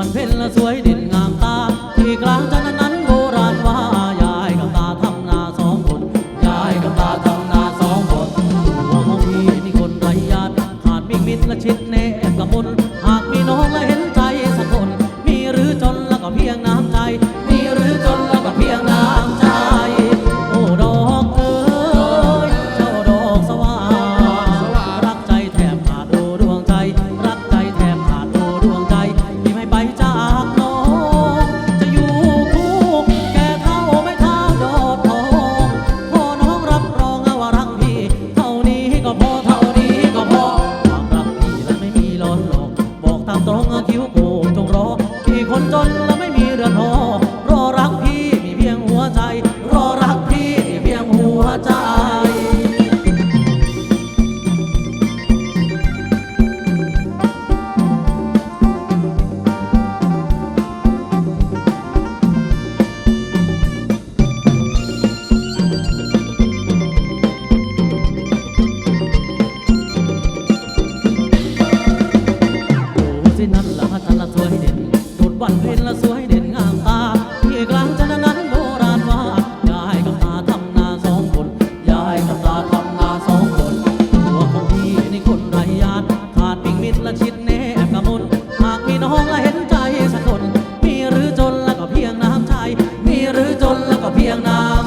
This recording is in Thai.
วันเพ็ญละสวยดินงามตา ที่กลางจันนั้นโบราณว่ายายกับตาทำนาสองคนยายกับตาทำนาสองคนหัวของพี่มีคนไรญาติขาดมิมิตและชิดเนบกับมนหากมีน้องและเห็นใจสักคน มีหรือจนแล้วก็เพียงน้ำใจ องคิ้วโกจงรอ ที่คนจนและไม่มีเรือนหอ นเพลินและสวยเด่นงามตาที่กลางจันนั้นโบราณว่ายายกับตาทำนาสองคนยายกับตาทำนาสองคนตัวของพี่นี่คนไรยานขาดปิงมิดและชิดแนบกมุนหากมีน้องและเห็นใจสักคนมีหรือจนแล้วก็เพียงน้ำใจมีหรือจนแล้วก็เพียงน้ำ